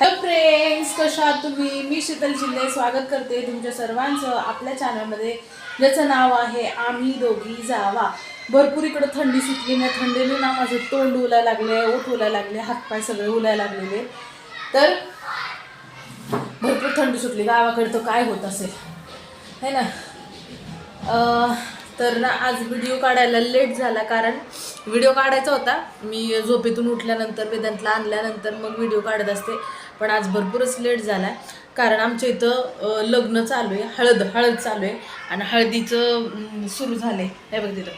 Hello friends कशा तुम्ही? मी शीतल शिंदे. स्वागत करते तुमच्या सर्वांचं आपल्या चॅनलमध्ये ज्याचं नाव आहे आम्ही दोघी जावा. भरपूर इकडं थंडी सुटली ना थंडीने ना माझं तोंड उलायला लागले ओठ उलायला लागले हातपाय सगळे उलायला लागलेले. तर भरपूर थंडी सुटली. गावाकडे तर काय होत असेल? है ना? तर ना आज व्हिडिओ काढायला लेट झाला कारण व्हिडिओ काढायचा होता. मी झोपेतून उठल्यानंतर वेदांतला आणल्यानंतर मग व्हिडिओ काढत असते. पण आज भरपूरच लेट झाला आहे कारण आमच्या इथं लग्न चालू आहे. हळद हळद चालू आहे. आणि हळदीचं सुरू झालं आहे हे बघ तिथं.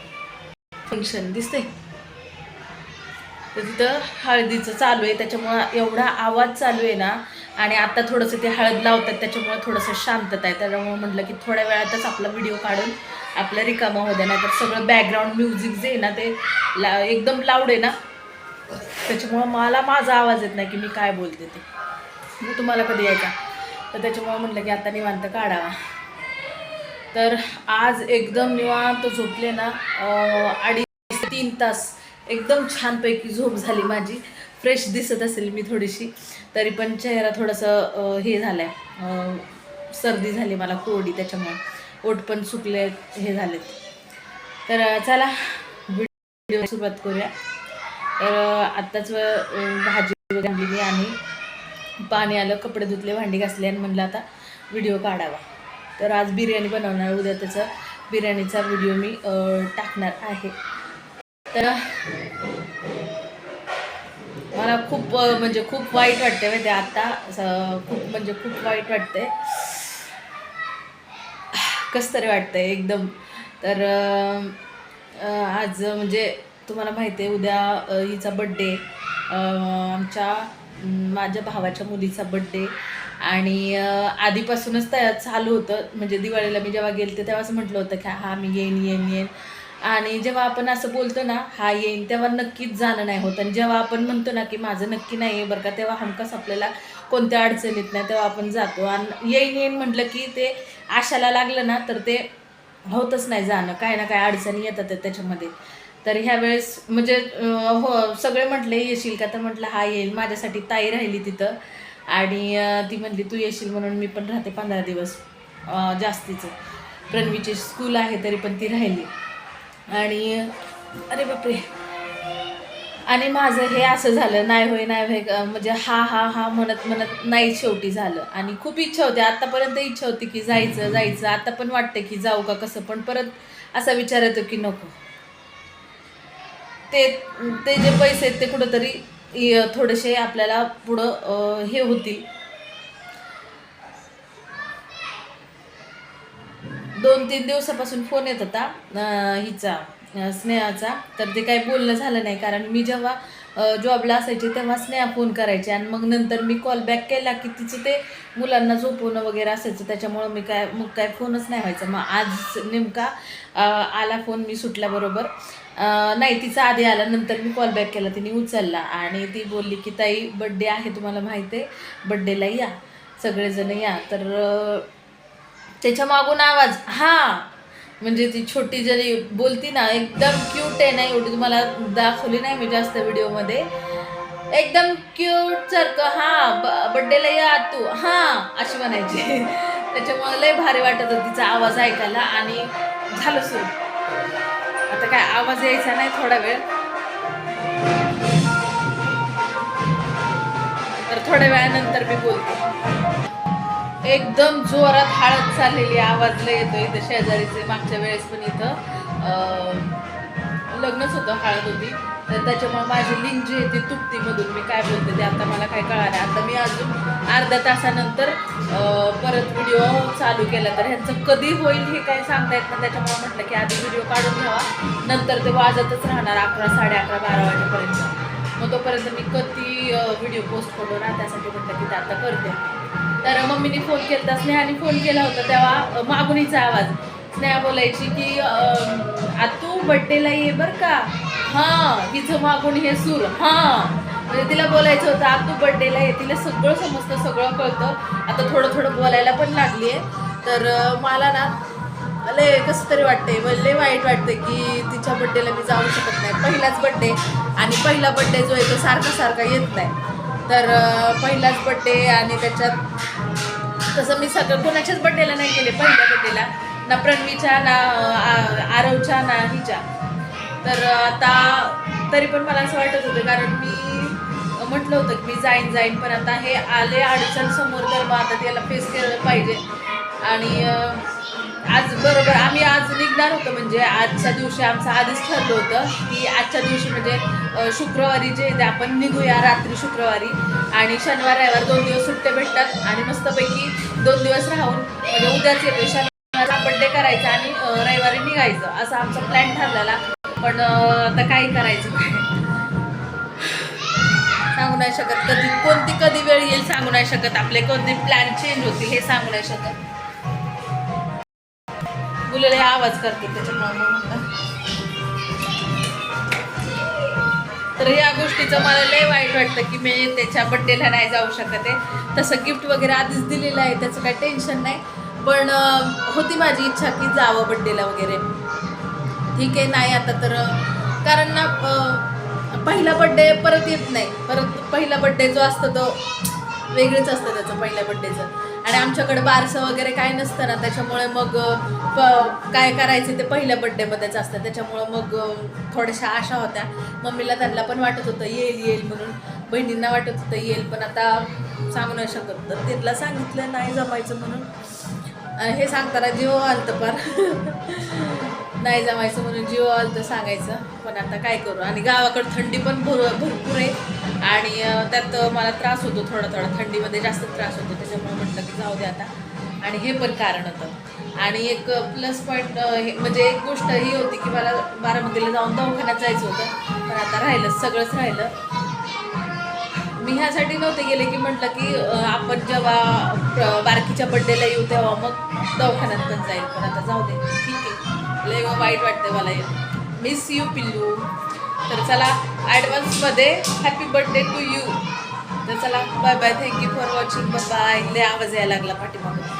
फंक्शन दिसतंय. तर तिथं हळदीचं चालू आहे. त्याच्यामुळं एवढा आवाज चालू आहे ना आणि आता थोडंसं ते हळद लावतात. त्याच्यामुळं थोडंसं शांतता आहे. त्याच्यामुळं म्हटलं की थोड्या वेळातच आपला व्हिडिओ काढून आपला रिकामा होत्या ना नाही तर सगळं बॅकग्राऊंड म्युझिक जे आहे ना ते ला एकदम लाऊड आहे ना त्याच्यामुळं मला माझा आवाज येत नाही की मी काय बोलते ते. मी तुम्हाला कधी यायचा. तर त्याच्यामुळं म्हटलं की आता निवांत काढावा. तर आज एकदम निवांत झोपले ना अडीच तीन तास. एकदम छानपैकी झोप झाली माझी. फ्रेश दिसत असेल मी थोडीशी. तरी पण चेहरा थोडंसं हे झालं आहे सर्दी झाली मला कोरडी त्याच्यामुळे. ओठ पण सुकले हे झालेत. तर चला व्हिडिओ सुरुवात करूया. तर आत्ताच भाजी वगैरे आणलेली आणि पाणी आलं कपडे धुतले भांडी घासले आणि म्हणलं आता व्हिडिओ काढावा. तर आज बिर्याणी बनवणार उद्या त्याचा बिर्याणीचा व्हिडिओ मी टाकणार आहे. तर मला खूप म्हणजे खूप वाईट वाटते माहिती आता खूप म्हणजे खूप वाईट वाटते कसं तरी वाटतंय एकदम. तर आज म्हणजे तुम्हाला माहिती आहे उद्या हिचा बड्डे आमच्या माझ्या भावाच्या मुलीचा बड्डे आणि आधीपासूनच त्या चालू होतं. म्हणजे दिवाळीला मी जेव्हा गेलते तेव्हाच म्हटलं होतं की हा मी येईन येईन येईन. आणि जेव्हा आपण असं बोलतो ना हा येईन तेव्हा नक्कीच जाणं नाही होत. आणि जेव्हा आपण म्हणतो ना की माझं नक्की नाही आहे बरं का तेव्हा हमखास आपल्याला कोणत्या अडचणीत नाही तेव्हा आपण जातो. आणि येईन येईन म्हटलं की ते आशाला लागलं ना तर ते होतच नाही जाणं. काय ना काय अडचणी येतात त्याच्यामध्ये. तर ह्या वेळेस म्हणजे हो सगळे म्हटले येशील का? तर म्हटलं हा येईल. माझ्यासाठी ताई राहिली तिथं. आणि ती म्हणली तू येशील म्हणून मी पण राहते पंधरा दिवस जास्तीचं. प्रणवीची स्कूल आहे तरी पण ती राहिली. आणि अरे बापरे! आणि माझं हे असं झालं नाही होय नाही होय का, म्हणजे हा हा हा म्हणत म्हणत नाही शेवटी झालं. आणि खूप इच्छा होती. आत्तापर्यंत इच्छा होती की जायचं जायचं. आता पण वाटतं की जाऊ का कसं? पण परत असा विचार येतो की नको. ते ते जे पैसे आहेत ते कुठंतरी थोडेसे आपल्याला पुढं हे होतील. दोन तीन दिवसापासून फोन येत होता हिचा स्नेहाचा. तर ते काही बोलणं झालं नाही कारण मी जेव्हा जॉबला असायचे तेव्हा स्नेहा फोन करायचे. आणि मग नंतर मी कॉल बॅक केला की तिचं ते मुलांना झोपवणं वगैरे असायचं. त्याच्यामुळं मी काय मग काय फोनच नाही व्हायचा. मग आज नेमका आला फोन मी सुटल्याबरोबर. नाही तिचा आधी आला नंतर मी कॉल बॅक केला. तिने उचलला आणि ती बोलली की ताई बड्डे आहे तुम्हाला माहिती आहे. बड्डेला या. सगळेजण या. तर त्याच्या मागून आवाज हा. म्हणजे ती छोटी जरी बोलती ना एकदम क्यूट आहे ना एवढी तुम्हाला दाखवली नाही मी जास्त व्हिडिओमध्ये एकदम क्यूट सारखं हा बड्डेला या तू. हां अशी म्हणायची. त्याच्यामुळे लय भारी वाटत होती तिचा आवाज ऐकायला आणि झालं सुरू. आता काय आवाज यायचा नाही थोडा वेळ. तर थोड्या वेळानंतर मी बोलते. एकदम जोरात हळद चाललेली आवाज लय येतो इथं शेजारीचे मागच्या वेळेस पण इथं. लग्नच होतं हळद होती. तर त्याच्यामुळे माझी लिंक जी आहे ती तुटती मधून. मी काय बोलते ते आता मला काय कळणार आता मी अजून अर्ध्या तासानंतर परत व्हिडिओ चालू केला. तर ह्यांचं कधी होईल हे काय सांगता येत नाही. त्याच्यामुळे म्हटलं की आधी व्हिडिओ काढून घ्यावा. नंतर ते वाजतच राहणार अकरा साडे अकरा बारा वाजेपर्यंत. मग तोपर्यंत मी कधी व्हिडिओ पोस्ट करू ना? त्यासाठी म्हटलं की ते आता करते. तर मम्मीने फोन केला स्नेहाने फोन केला होता तेव्हा अ, आवाज. स्नेहा बोलायची की अ, आतू बड्डेला ये बर का? हां हिचं मागून हे सूर हां. म्हणजे तिला बोलायचं होतं आतू बड्डेला ये. तिला सगळं समजतं सगळं कळतं. आता थोडं थोडं बोलायला पण लागली आहे तर मला ना लय कसं तरी वाटतंय मला लय वाईट वाटतं की तिच्या बड्डेला मी जाऊ शकत नाही. पहिलाच बड्डे आणि पहिला बड्डे जो आहे तो सारखा सारखा येत नाही. तर पहिलाच बड्डे आणि त्याच्यात तसं मी सगळं कोणाच्याच बड्डेला नाही केले पहिल्या बड्डेला ना प्रणवीच्या ना आरवच्या ना हिच्या. तर आता तरी पण मला असं वाटत होतं कारण मी म्हटलं होतं की मी जाईन जाईन पण आता हे आले अडचण समोर तर मग आता त्याला फेस केलं पाहिजे. आणि आज बरोबर आम्ही आज निघणार होतो म्हणजे आजच्या दिवशी आमचं आधीच ठरलं होतं की आजच्या दिवशी म्हणजे शुक्रवारी जे ते आपण निघूया रात्री शुक्रवारी. आणि शनिवार रविवार दोन दिवस सुट्टे भेटतात. आणि मस्तपैकी दोन दिवस राहून म्हणजे उद्याच येतो शनिवारला बड्डे करायचा आणि रविवारी निघायचं. असा आमचा प्लॅन ठरलेला. पण आता काय करायचं सांगू नाही शकत कधी. कोणती कधी वेळ येईल सांगू नाही शकत. आपले कोणते प्लॅन चेंज होतील हे सांगू नाही शकत. मुलीला आवाज करते त्याच्यामुळे तर या गोष्टीचं मला लय वाईट वाटतं की मी त्याच्या बड्डेला नाही जाऊ शकत आहे. तसं गिफ्ट वगैरे आधीच दिलेलं आहे. त्याचं काही टेन्शन नाही. पण होती माझी इच्छा की जावं बड्डेला वगैरे. ठीक आहे नाही आता तर कारण ना पहिला बड्डे परत येत नाही. परत पहिला बड्डे जो असतो तो वेगळंच असतं त्याचं पहिल्या बड्डेचं आणि आमच्याकडे बारसं वगैरे काय नसतं ना त्याच्यामुळे मग प काय करायचं ते पहिल्या बड्डेमध्येच असतं. त्याच्यामुळं मग थोड्याशा आशा होत्या. मम्मीला त्यांना पण वाटत होतं येईल येईल म्हणून. बहिणींना वाटत होतं येईल पण आता सांगू नाही शकत. तर तिथला सांगितलं नाही जमायचं म्हणून. हे सांगताना जीव आलतं पार नाही जमायचं म्हणून जीव आलतं सांगायचं. पण आता काय करू? आणि गावाकडं थंडी पण भर भरपूर आहे. आणि त्यात मला त्रास होतो थोडा थोडा. थंडीमध्ये जास्त त्रास होतो. त्याच्यामुळे म्हटलं की जाऊ दे आता. आणि हे पण कारण होतं. आणि एक प्लस पॉईंट म्हणजे एक गोष्ट ही होती की मला बारामतीला जाऊन दवाखान्यात जायचं होतं. पण आता राहिलं सगळंच राहिलं. मी ह्यासाठी नव्हते गेले की म्हटलं की आपण जेव्हा बारकीच्या बड्डेला येऊ तेव्हा मग दवाखान्यात पण जाईल. पण आता जाऊ दे. ठीक आहे. लय वाईट वाटते मला मिस यू पिल्लू. तर चला ॲडव्हान्समध्ये हॅपी बर्थडे टू यू तर चला bye bye thank you for watching bye लय आवाज यायला लागला पाठीमागून